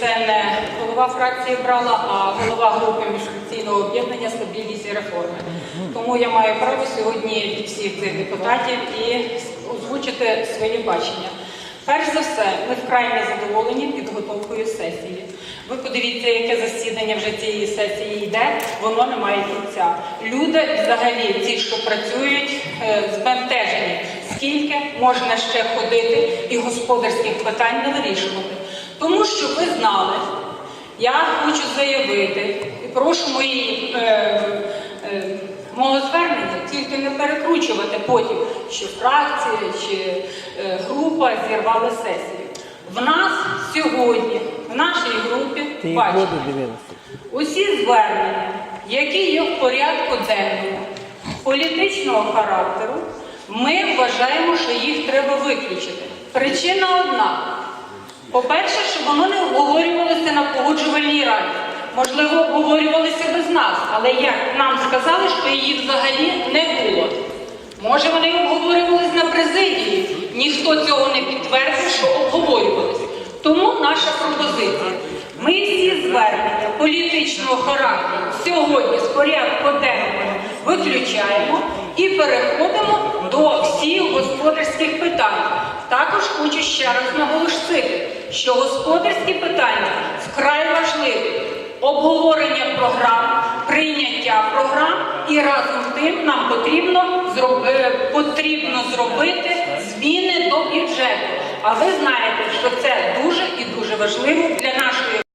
Це не голова фракції брала, а голова групи міжфракційного об'єднання стабільність і реформи. Тому я маю право сьогодні від всіх цих депутатів і озвучити своє бачення. Перш за все, ми вкрай не задоволені підготовкою сесії. Ви подивіться, яке засідання вже цієї сесії йде, воно не має кінця. Люди, взагалі, ті, що працюють, е, збентежені, скільки можна ще ходити і господарських питань не вирішувати. Тому що ви знали, я хочу заявити і прошу мої, е, е, мого звернення тільки не перекручувати потім, що фракція чи е, група зірвали сесію. В нас сьогодні, в нашій групі, бачите. Усі звернення, які є в порядку денному політичного характеру, ми вважаємо, що їх треба виключити. Причина одна. По-перше, що воно не обговорювалося на погоджувальній раді. Можливо, обговорювалися без нас, але як нам сказали, що її взагалі не було. Може, вони обговорювалися на президії. Ніхто цього не підтвердив, що обговорювалися. Тому наша пропозиція. Ми всі звернення політичного характеру сьогодні з порядку денного виключаємо і переходимо до всіх господарських питань. Також хочу ще раз наголосити, що господарські питання вкрай важливі. Обговорення програм, прийняття програм і разом з тим нам потрібно, зроб- е, потрібно зробити зміни до бюджету. А ви знаєте, що це дуже і дуже важливо для нашої.